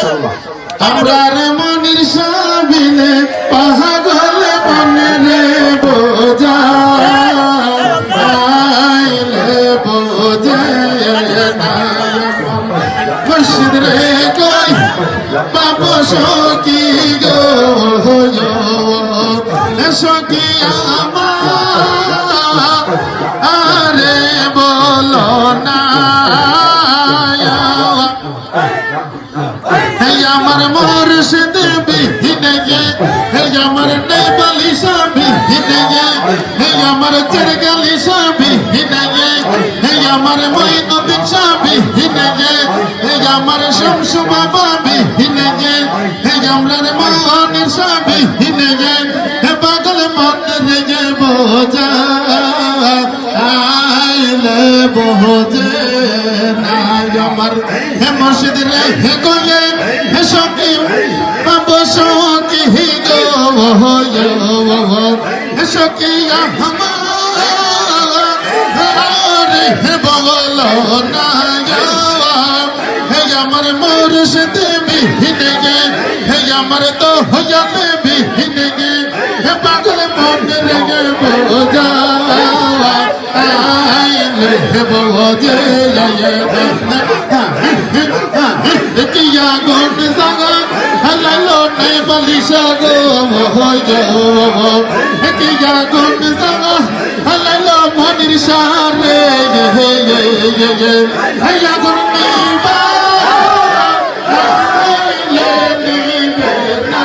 আমরা রে মনির সাবিনে পাগল মনে রে বোঝা মুর্শিদ রে কই, বাবা সকি গো সকি আমার আমার নেবালিশা বিহীনে গে হে আমার চিরগালিশা বিহীনে গে হে আমার মঈনুদ্দিন শাহ বিহীনে গে হে আমার শামসু বাবা বিহীনে গে হে আমরার মনের শাহ বিহীনে গে হে পাগল মনে গে বোঝা আইলে বোঝে না আমার হে মসজিদ রে হে কয়ে হে সকি বাবু সকি হি গো হে সকি আমার, হে বগল না হে আমার মুর্শিদ বিহীন গে, হে আমার তো হইয়াতে বিহীন গে, হে পাগল মন রে বোঝা আইলে বোঝে কিয়া গোট সাগা হলালো নে বলিশা গো হইজো কিয়া গোট সাগা হলালো মনির সারে, হে হে হে হে হেয়া গুন নিবা হাইলে নিবে না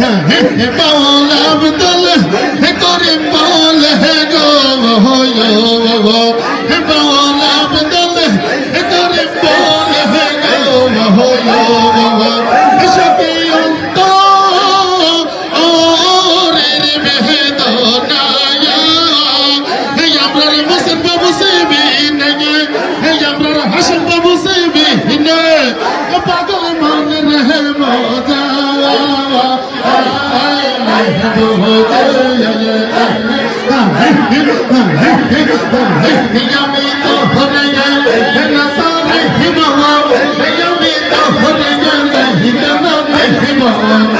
হ্যাঁ বাউলা আব্দুল হে করিম বল হে গো হে Thank you.